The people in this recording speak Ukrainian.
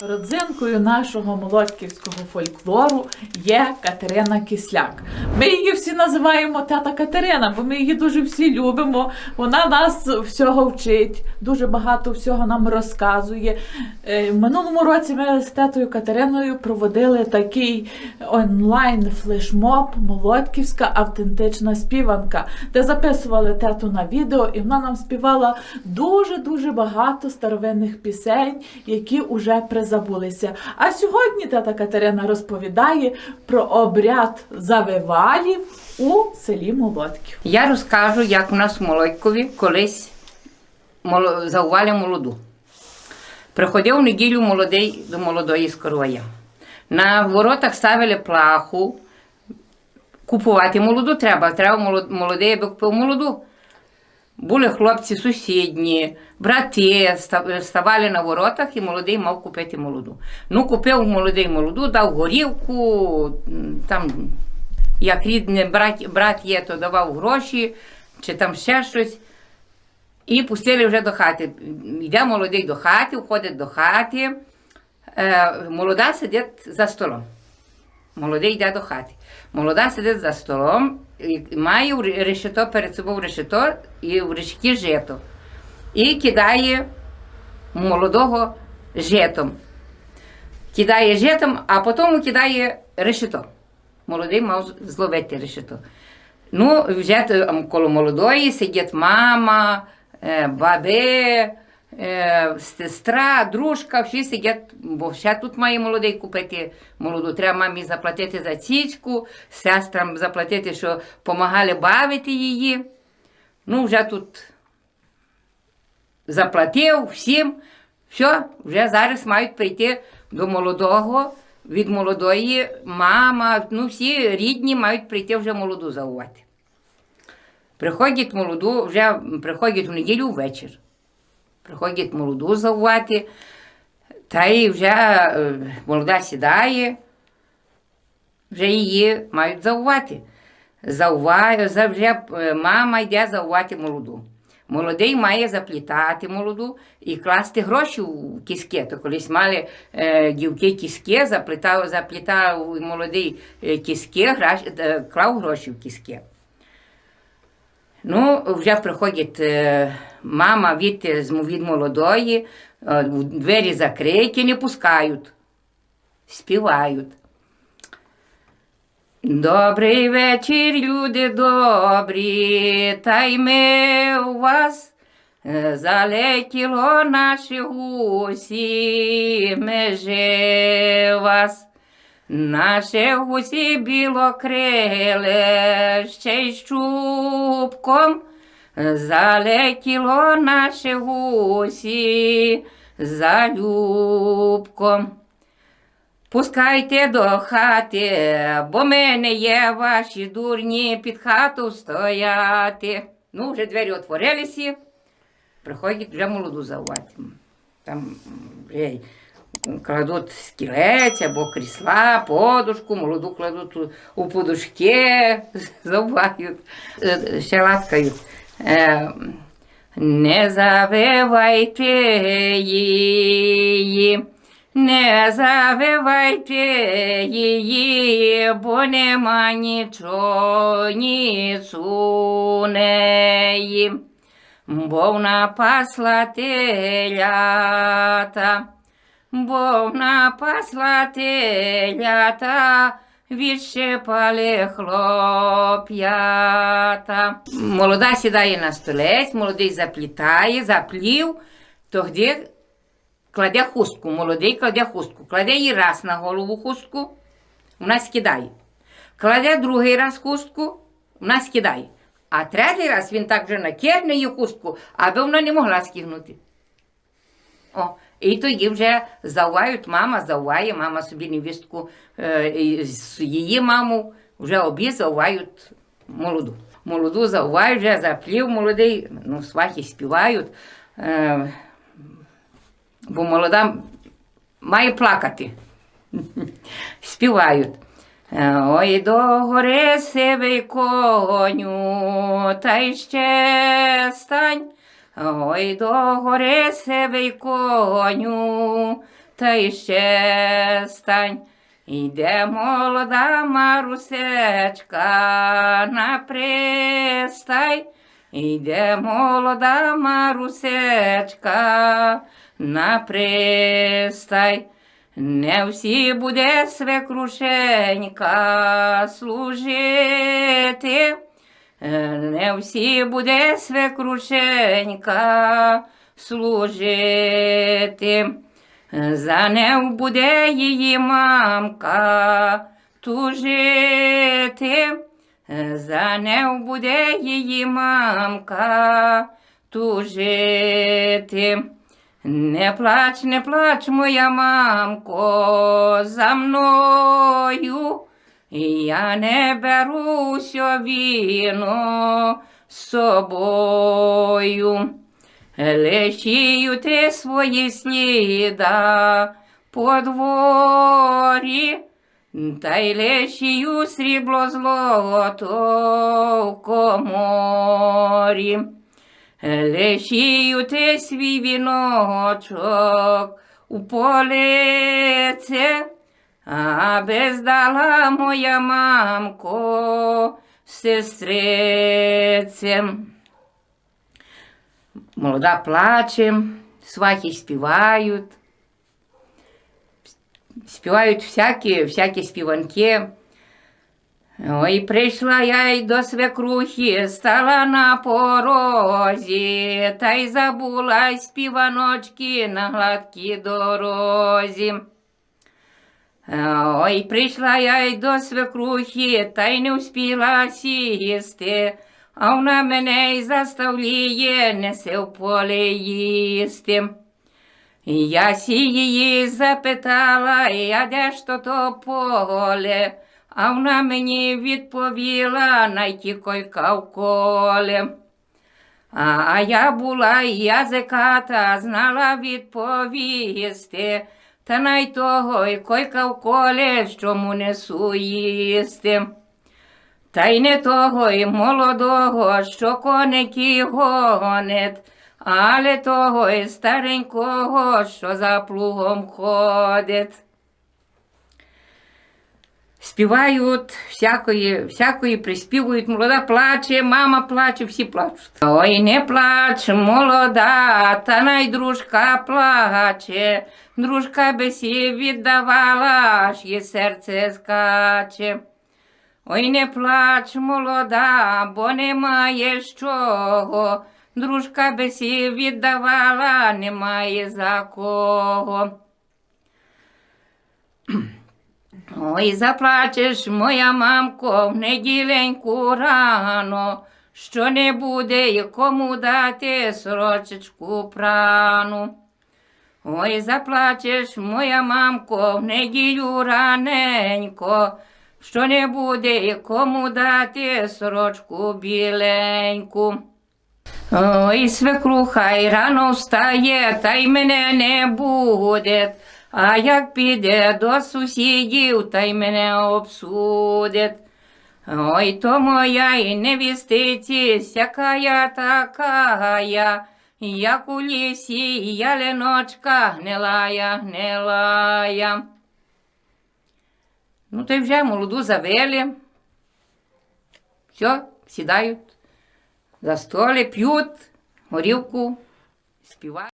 Родзинкою нашого молодківського фольклору є Катерина Кисляк. Ми її всі називаємо тата Катерина, бо ми її дуже всі любимо. Вона нас всього вчить, дуже багато всього нам розказує. Е, минулому році ми з татою Катериною проводили такий онлайн флешмоб Молодківська автентична співанка, де записували тату на відео, і вона нам співала дуже дуже багато старовинних пісень, які уже призабулися. А сьогодні тата Катерина розповідає про обряд завивалів у селі Молодків. Я розкажу, як у нас в Молодькові колись заували молоду. Приходив в неділю молодий до молодої скоровая. На воротах ставили плаху. Купувати молоду треба. Треба молодий, аби купив молоду. Були хлопці сусідні, брати ставали на воротах і молодий мав купити молоду. Ну, купив молодий молоду, дав горівку, там, як рідний брат, брат є, то давав гроші, чи там ще щось. І пустили вже до хати. Йде молодий до хати, входить до хати. Е, молода сидить за столом. Молодий йде до хати. Молода сидить за столом, і має решето перед собою решето і в решеті жито. І кидає молодого житом. Кидає житом, а потім кидає решето. Молодий мав зловити решето. Ну, вже коло молодої сидить мама, баби, е, сестра, дружка, всі сидять, бо ще тут має молодий купити молоду. Треба мамі заплатити за цічку, сестрам заплатити, що допомагали бавити її. Ну, вже тут заплатив всім. Все, вже зараз мають прийти до молодого, від молодої мама, ну всі рідні мають прийти вже молоду заувати. Приходять молоду, вже приходять в неділю ввечір. Приходять молоду заувати, та й вже е, молода сідає, вже її мають заувати. Зауваю, за вже е, мама йде заувати молоду. Молодий має заплітати молоду і класти гроші в кіски. То колись мали е, дівки кіски, заплітав, заплітав молодий е, кіски, клав гроші в кіски. Ну, вже приходить е, мама від, від молодої, е, двері закриті, не пускають, співають. Добрий вечір, люди добрі, та й ми у вас е, залетіло наші гусі, межи вас. Наші гусі білокриле, ще й щупком залетіло наші гусі за любком. Пускайте до хати, бо ми не є ваші дурні під хату стояти. Ну, вже двері отворилися, приходять вже молоду завати. Там вже кладуть стілець або крісла, подушку, молоду кладуть у, подушки, завають, Е, ще ласкають. Е, не завивайте її. Не завивайте її, бо нема нічого, у неї, бо вона пасла телята, бо вона пасла телята, відщипали хлоп'ята. Молода сідає на столець, молодий заплітає, заплів, тоді кладе хустку, молодий кладе хустку, кладе їй раз на голову хустку, вона скидає. Кладе другий раз хустку, вона скидає. А третій раз він так вже накине її хустку, аби вона не могла скигнути. О, і тоді вже завають, мама заває, мама собі невістку, е, її маму вже обі завають молоду. Молоду завають, вже заплів молодий, ну, свахи співають. Е, бо молода має плакати. Співають. Е, Ой, до гори сивий коню, та й ще стань. Ой, до гори сивий коню, та й ще стань. Йде молода марусечка на пристай. Йде молода марусечка на пристай. Не всі буде свекрушенька служити. Не всі буде свекрушенька служити. За нею буде її мамка тужити. За нею буде її мамка тужити. Не плач, не плач, моя мамко, за мною. Я не беруся віно з собою. Лещію ти свої сліда по дворі, та й лещію срібло злото в коморі. Лещію ти свій віночок у полице, аби здала моя мамко сестрицем. Молода плаче, свахи співають, співають всякі, всякі співанки. Ой, прийшла я й до свекрухи, стала на порозі, та й забула співаночки на гладкій дорозі. Ой, прийшла я й до свекрухи, та й не вспіла сісти, а вона мене й заставляє, несе в поле їсти. Я сі її запитала, я де ж то то поле, а вона мені відповіла, найти койка в коле. А я була язиката, знала відповісти, та най того й койка в коле, що му несу їсти. Та й не того й молодого, що коники гонить, але того й старенького, що за плугом ходить. Співають всякої, всякої приспівують, молода плаче, мама плаче, всі плачуть. Ой, не плач, молода, та най дружка плаче, дружка би сі віддавала, аж її серце скаче. Ой, не плач, молода, бо немає з чого. Дружка би сі віддавала, немає за кого. Ой, заплачеш, моя мамко, в неділеньку рано, що не буде й кому дати сорочечку прану. Ой, заплачеш, моя мамко, в неділю раненько, що не буде кому дати сорочку біленьку. Ой, свекруха й рано встає, та й мене не буде. А як піде до сусідів, та й мене обсудить. Ой, то моя і невістиці, сяка я така я, як у лісі, яленочка гнилая, гнилая. Ну, то й вже молоду завели. Все, сідають за столі, п'ють горілку, співають.